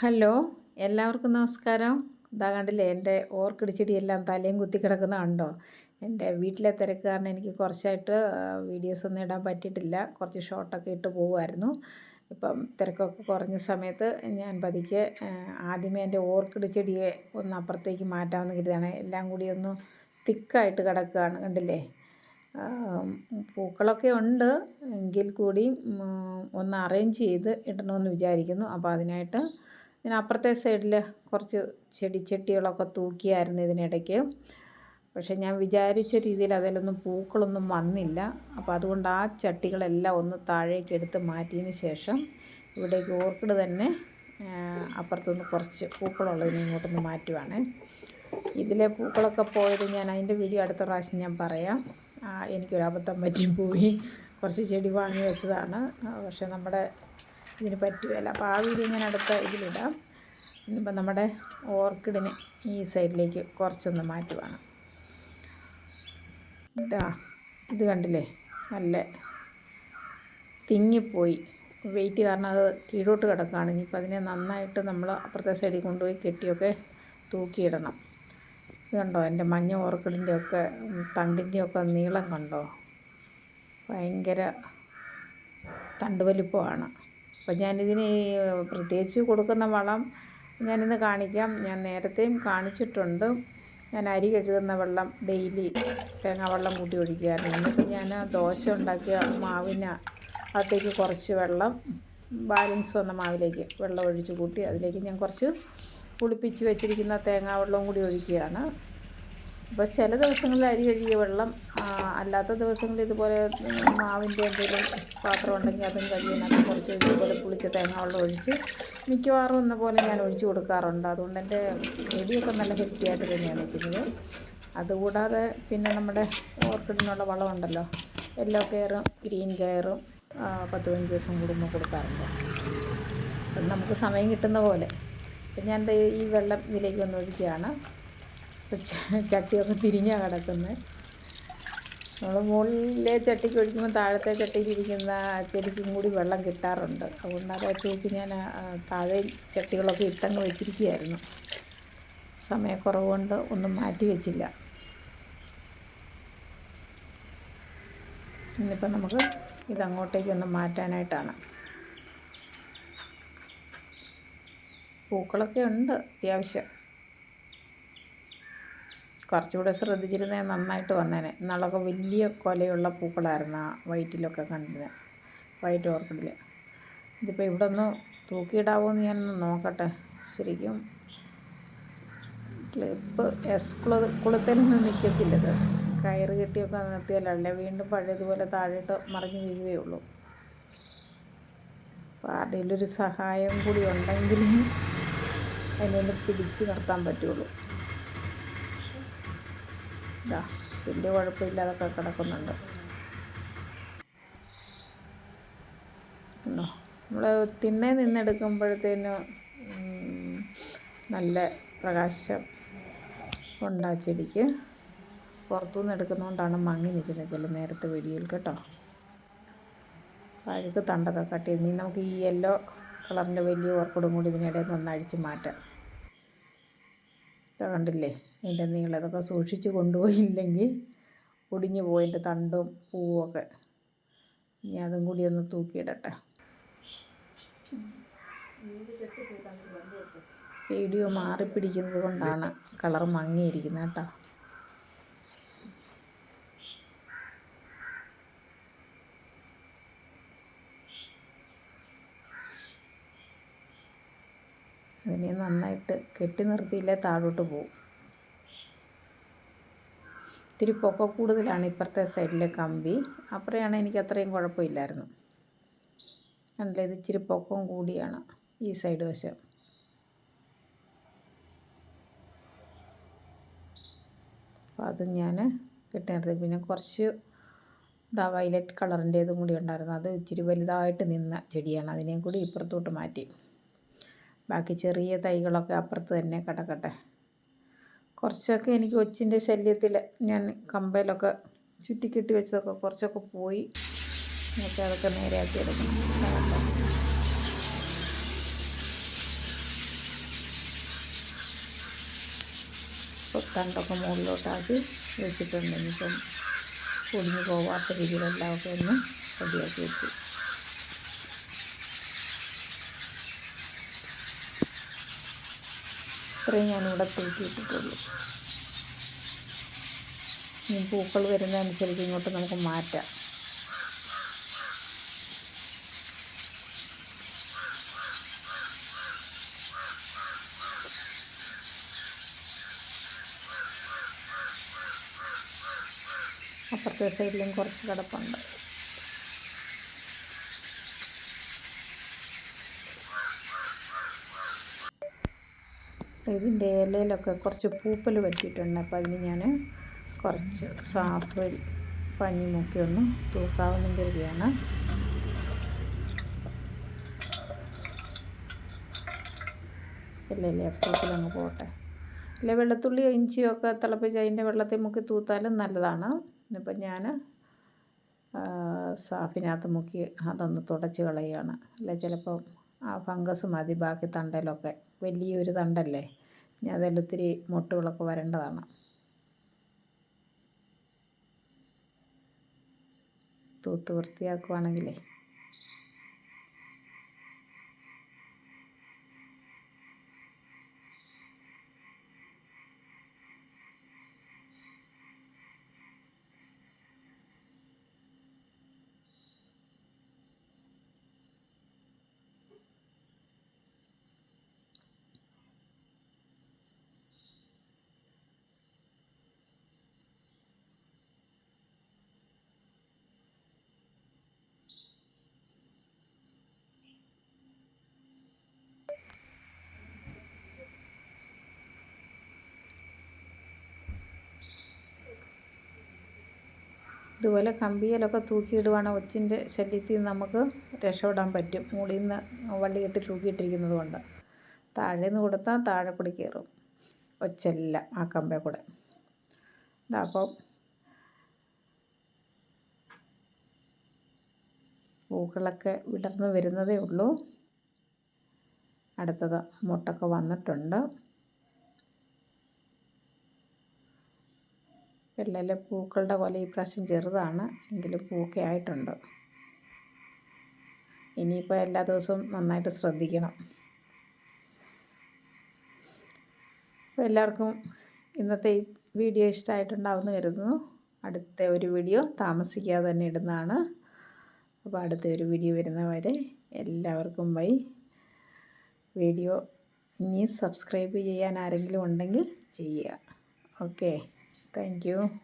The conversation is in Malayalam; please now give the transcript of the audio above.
ഹലോ എല്ലാവർക്കും നമസ്കാരം. ഇതാ കണ്ടില്ലേ എന്റെ ഓർക്കിഡ് ചെടിയെല്ലാം തലയും കുത്തി കിടക്കുന്ന കണ്ടോ? എന്റെ വീട്ടിലെ തിരക്ക് കാരണം എനിക്ക് കുറച്ചായിട്ട് വീഡിയോസ് ഒന്നും ഇടാൻ പറ്റിയിട്ടില്ല. കുറച്ച് ഷോർട്ടൊക്കെ ഇട്ട് പോകുമായിരുന്നു ഇപ്പം തിരക്കൊക്കെ കുറഞ്ഞ സമയത്ത് ഞാൻ പതുക്കെ ആദ്യമേ എന്റെ ഓർക്കിഡ് ചെടിയെ ഒന്ന് അപ്പുറത്തേക്ക് മാറ്റാമെന്ന് കരുതാണ് എല്ലാം കൂടി ഒന്ന് തിക്കായിട്ട് കിടക്കുകയാണ് കണ്ടില്ലേ? പൂക്കളൊക്കെ ഉണ്ട്. എങ്കിൽ കൂടി ഒന്ന് അറേഞ്ച് ചെയ്ത് ഇടണമെന്ന് വിചാരിക്കുന്നു. അപ്പോൾ അതിനായിട്ട് ഞാൻ അപ്പുറത്തെ സൈഡിൽ കുറച്ച് ചെടിച്ചട്ടികളൊക്കെ തൂക്കിയായിരുന്നു ഇതിനിടയ്ക്ക്. പക്ഷെ ഞാൻ വിചാരിച്ച രീതിയിൽ അതിലൊന്നും പൂക്കളൊന്നും വന്നില്ല. അപ്പോൾ അതുകൊണ്ട് ആ ചട്ടികളെല്ലാം ഒന്ന് താഴേക്ക് എടുത്ത് മാറ്റിയതിന് ശേഷം ഇവിടേക്ക് ഓർക്കിഡ് തന്നെ അപ്പുറത്തുനിന്ന് കുറച്ച് പൂക്കളുള്ളതിനെ ഇങ്ങോട്ടൊന്ന് മാറ്റുവാണ്. ഇതിലെ പൂക്കളൊക്കെ പോയത് ഞാൻ അതിന്റെ വീഡിയോ അടുത്ത പ്രാവശ്യം ഞാൻ പറയാം. എനിക്കൊരു അബദ്ധം പറ്റി പോയി കുറച്ച് ചെടി വാങ്ങി വെച്ചതാണ്. പക്ഷെ നമ്മുടെ ഇതിന് പറ്റുകയില്ല. അപ്പോൾ ആ വീഡിയോ ഞാൻ അടുത്ത ഇതിലിടാം. ഇനിയിപ്പോൾ നമ്മുടെ ഓർക്കിഡിനെ ഈ സൈഡിലേക്ക് കുറച്ചൊന്ന് മാറ്റുവാണ് ഇതാ ഇത് കണ്ടില്ലേ? നല്ല തിങ്ങിപ്പോയി. വെയിറ്റ് കാരണം അത് കീഴോട്ട് കിടക്കുകയാണ്. ഇനിയിപ്പോൾ അതിനെ നന്നായിട്ട് നമ്മൾ അപ്പുറത്തെ സൈഡിൽ കൊണ്ടുപോയി കെട്ടിയൊക്കെ തൂക്കിയിടണം. ഇത് കണ്ടോ? എന്റെ മഞ്ഞ ഓർക്കിഡിന്റെ ഒക്കെ തണ്ടിന്റെ ഒക്കെ നീളം കണ്ടോ? ഭയങ്കര തണ്ട് വലിപ്പമാണ് അപ്പം ഞാനിതിന് പ്രത്യേകിച്ച് കൊടുക്കുന്ന വളം ഞാനിന്ന് കാണിക്കാം. ഞാൻ നേരത്തെയും കാണിച്ചിട്ടുണ്ട്. ഞാൻ അരി കഴുകുന്ന വെള്ളം ഡെയിലി തേങ്ങാ വെള്ളം കൂട്ടി ഒഴിക്കുകയായിരുന്നു ഇന്നിപ്പോൾ ഞാൻ ദോശ ഉണ്ടാക്കിയ മാവിന് അകത്തേക്ക് കുറച്ച് വെള്ളം ബാലൻസ് വന്ന മാവിലേക്ക് വെള്ളം ഒഴിച്ച് കൂട്ടി അതിലേക്ക് ഞാൻ കുറച്ച് പുളിപ്പിച്ച് വെച്ചിരിക്കുന്ന തേങ്ങാ വെള്ളവും കൂടി ഒഴിക്കുകയാണ്. അപ്പോൾ ചില ദിവസങ്ങളിൽ അരി കഴുകിയ വെള്ളം അല്ലാത്ത ദിവസങ്ങളിൽ ഇതുപോലെ മാവിന്റെ എന്തെങ്കിലും പാത്രം ഉണ്ടെങ്കിൽ അതും കഴുകിനകത്ത് കുറച്ച് ഇതുപോലെ പുളിച്ച തേങ്ങ വെള്ളം ഒഴിച്ച് മിക്കവാറും എന്ന പോലെ ഞാൻ ഒഴിച്ചു കൊടുക്കാറുണ്ട്. അതുകൊണ്ട് എന്റെ ചെടിയൊക്കെ നല്ല ഹെൽത്തി ആയിട്ട് തന്നെയാണ് നിൽക്കുന്നത്. അതുകൂടാതെ പിന്നെ നമ്മുടെ ഓർക്കിഡിനുള്ള വളമുണ്ടല്ലോ യെല്ലോ കെയറും ഗ്രീൻ കെയറും പത്ത് പതിനഞ്ച് ദിവസം കൂടുമ്പോൾ കൊടുക്കാറുണ്ട്. അപ്പം നമുക്ക് സമയം കിട്ടുന്ന പോലെ. ഞാൻ ഈ വെള്ളം ഇതിലേക്ക് വന്ന് ഒഴിക്കുകയാണ്. ചട്ടിയൊക്കെ തിരിഞ്ഞാണ് കിടക്കുന്നത് നമ്മൾ മുകളിലെ ചട്ടിക്ക് ഒഴിക്കുമ്പോൾ താഴത്തെ ചട്ടിയിലിരിക്കുന്ന ചെടിക്കും കൂടി വെള്ളം കിട്ടാറുണ്ട്. അതുകൊണ്ട് അതേ തൂക്കി ഞാൻ താഴെ ചട്ടികളൊക്കെ ഇട്ടങ്ങ് വെച്ചിരിക്കുകയായിരുന്നു സമയക്കുറവ് കൊണ്ട് ഒന്നും മാറ്റി വെച്ചില്ല. ഇന്നിപ്പോൾ നമുക്ക് ഇതങ്ങോട്ടേക്കൊന്ന് മാറ്റാനായിട്ടാണ്. പൂക്കളൊക്കെ ഉണ്ട് അത്യാവശ്യം. കുറച്ചുകൂടെ ശ്രദ്ധിച്ചിരുന്നേ നന്നായിട്ട് വന്നേനെ. ഇന്നാളൊക്കെ വലിയ കൊലയുള്ള പൂക്കളായിരുന്നു ആ വൈറ്റിലൊക്കെ കണ്ടിരുന്നത് വൈറ്റ് ഓർക്കിഡിൽ ഇതിപ്പോൾ ഇവിടെ ഒന്ന് തൂക്കിയിടാവോ എന്ന് ഞാനൊന്ന് നോക്കട്ടെ. ശരിക്കും ക്ലിപ്പ് എസ് കുള കുളത്തിലൊന്നും നിൽക്കത്തില്ലത് കയറ് കെട്ടിയൊക്കെ നിർത്തിയാലല്ലേ വീണ്ടും പഴയതുപോലെ താഴോട്ട് മറിഞ്ഞു വീഴുകയുള്ളൂ അപ്പോൾ ആരുടെയിലൊരു സഹായം കൂടി ഉണ്ടെങ്കിൽ അതിനെ പിടിച്ച് നിർത്താൻ പറ്റുള്ളൂ. ഇതാ വലിയ കുഴപ്പമില്ലാതൊക്കെ കിടക്കുന്നുണ്ട്. നമ്മൾ തിന്നേ നിന്നെടുക്കുമ്പോഴത്തേന് നല്ല പ്രകാശം ഉണ്ടാ ചെടിക്ക് പുറത്തുനിന്ന് എടുക്കുന്നതുകൊണ്ടാണ് മങ്ങി നിൽക്കുന്നത് ചില നേരത്തെ വെടിയിൽ കേട്ടോ. അഴുക്ക് തണ്ടൊക്കെ കട്ട്. ചെയ്ത് ഇനി നമുക്ക് ഈ യെല്ലോ കളറിന്റെ വലിയ ഓർക്കിഡും കൂടി ഇതിനിടയിൽ നിന്ന് അഴിച്ച് മാറ്റാം. കണ്ടില്ലേ? അതിന്റെ നീളം ഇതൊക്കെ സൂക്ഷിച്ച് കൊണ്ടുപോയില്ലെങ്കിൽ ഒടിഞ്ഞു പോയതിന്റെ തണ്ടും പൂവും ഒക്കെ ഇനി അതും കൂടി ഒന്ന് തൂക്കിയിടട്ടെ. വീഡിയോ മാറിപ്പിടിക്കുന്നത് കൊണ്ടാണ് കളർ മങ്ങിയിരിക്കുന്നത് കേട്ടോ. അതിനെ നന്നായിട്ട് കെട്ടി നിർത്തിയില്ലേ താഴോട്ട് പോകും ഇത്തിരി പൊക്ക കൂടുതലാണ് ഇപ്പുറത്തെ സൈഡിലെ കമ്പി. അപ്പുറയാണ് എനിക്ക് അത്രയും കുഴപ്പമില്ലായിരുന്നു. കണ്ടില്ല ഇത് ഇച്ചിരി പൊക്കം കൂടിയാണ് ഈ സൈഡ് വശം. അപ്പോൾ അത് ഞാൻ കിട്ടുന്നത് പിന്നെ കുറച്ച് ഇതാ വയലറ്റ് കളറിന്റേതും കൂടി ഉണ്ടായിരുന്നു. അത് ഇച്ചിരി വലുതായിട്ട് നിന്ന ചെടിയാണ്. അതിനെയും കൂടി ഇപ്പുറത്തോട്ട് മാറ്റി. ബാക്കി ചെറിയ തൈകളൊക്കെ അപ്പുറത്ത് തന്നെ കിടക്കട്ടെ. കുറച്ചൊക്കെ എനിക്ക് ഒച്ചിന്റെ ശല്യത്തിൽ ഞാൻ കമ്പയിലൊക്കെ ചുറ്റിക്കെട്ടി വെച്ചതൊക്കെ കുറച്ചൊക്കെ പോയി. നമുക്ക് അതൊക്കെ നേരെയാക്കി എടുക്കണം. തണ്ടൊക്കെ മുകളിലോട്ടാക്കി വെച്ചിട്ടുണ്ട്. ഇനിയിപ്പം പൊടിഞ്ഞു പോവാത്ത രീതിയിലെല്ലാം ഒക്കെ ഒന്ന് റെഡിയാക്കി വെച്ചു. ഇത്രയും ഞാനിവിടെ തൂക്കിയിട്ടിട്ടുള്ളൂ. ഇനി പൂക്കൾ വരുന്നതനുസരിച്ച് ഇങ്ങോട്ട് നമുക്ക് മാറ്റാം. അപ്പുറത്തെ സൈഡിലും കുറച്ച് കിടപ്പുണ്ട്. ഇതിന്റെ ഇലയിലൊക്കെ കുറച്ച് പൂപ്പൽ പറ്റിയിട്ടുണ്ട് അപ്പോൾ അതിന് ഞാൻ കുറച്ച് സാപ്പ് പഞ്ഞി മുക്കി ഒന്ന് തൂക്കാവുന്ന കരുതിയാണ്. ഇല്ലല്ലേ ഇല്ല പൂപ്പലങ്ങ് പോട്ടെ ഇല്ല വെള്ളത്തുള്ളി ഇഞ്ചിയോ ഒക്കെ തിളപ്പിച്ച് അതിന്റെ വെള്ളത്തിൽ മുക്കി തൂത്താലും നല്ലതാണ്. ഇന്നിപ്പം ഞാൻ സാഫിനകത്ത് മുക്കി അതൊന്ന് തുടച്ച് കളയുകയാണ്. അല്ല ചിലപ്പം ആ ഫംഗസ് മതി ബാക്കി തണ്ടലൊക്കെ. വലിയൊരു തണ്ടല്ലേ? ഇനി അതെല്ലാം ഒത്തിരി മുട്ടുകളൊക്കെ വരേണ്ടതാണ്. തൂത്ത് വൃത്തിയാക്കുവാണെങ്കിലേ. ഇതുപോലെ കമ്പിയിലൊക്കെ തൂക്കിയിടുവാണ് ഒച്ചിന്റെ ശല്യത്തിൽ നമുക്ക് രക്ഷപ്പെടാൻ പറ്റും. മുകളിൽ നിന്ന് വള്ളി കെട്ടി തൂക്കിയിട്ടിരിക്കുന്നത് കൊണ്ട്. താഴെ നിന്ന് കൊടുത്താൽ താഴെ കൂടി കയറും. ഒച്ചല്ല ആ കമ്പേ കൂടെ. അപ്പം പൂക്കളൊക്കെ വിടർന്ന് വരുന്നതേ ഉള്ളൂ. അടുത്തത് മുട്ടൊക്കെ വന്നിട്ടുണ്ട്. വെള്ളയിലെ പൂക്കളുടെ പോലെ ഈ പ്രാവശ്യം ചെറുതാണ്. എങ്കിലും പൂക്കെ ആയിട്ടുണ്ട്. ഇനിയിപ്പോൾ എല്ലാ ദിവസവും നന്നായിട്ട് ശ്രദ്ധിക്കണം. അപ്പോൾ എല്ലാവർക്കും ഇന്നത്തെ ഈ വീഡിയോ ഇഷ്ടമായിട്ടുണ്ടാവുമെന്ന് കരുതുന്നു. അടുത്ത ഒരു വീഡിയോ താമസിക്കാതെ തന്നെ ഇടുന്നതാണ്. അപ്പോൾ അടുത്ത ഒരു വീഡിയോ വരുന്നവരെ എല്ലാവർക്കും ബൈ. വീഡിയോ ഇനി സബ്സ്ക്രൈബ് ചെയ്യാൻ ആരെങ്കിലും ഉണ്ടെങ്കിൽ ചെയ്യുക. ഓക്കെ. Thank you.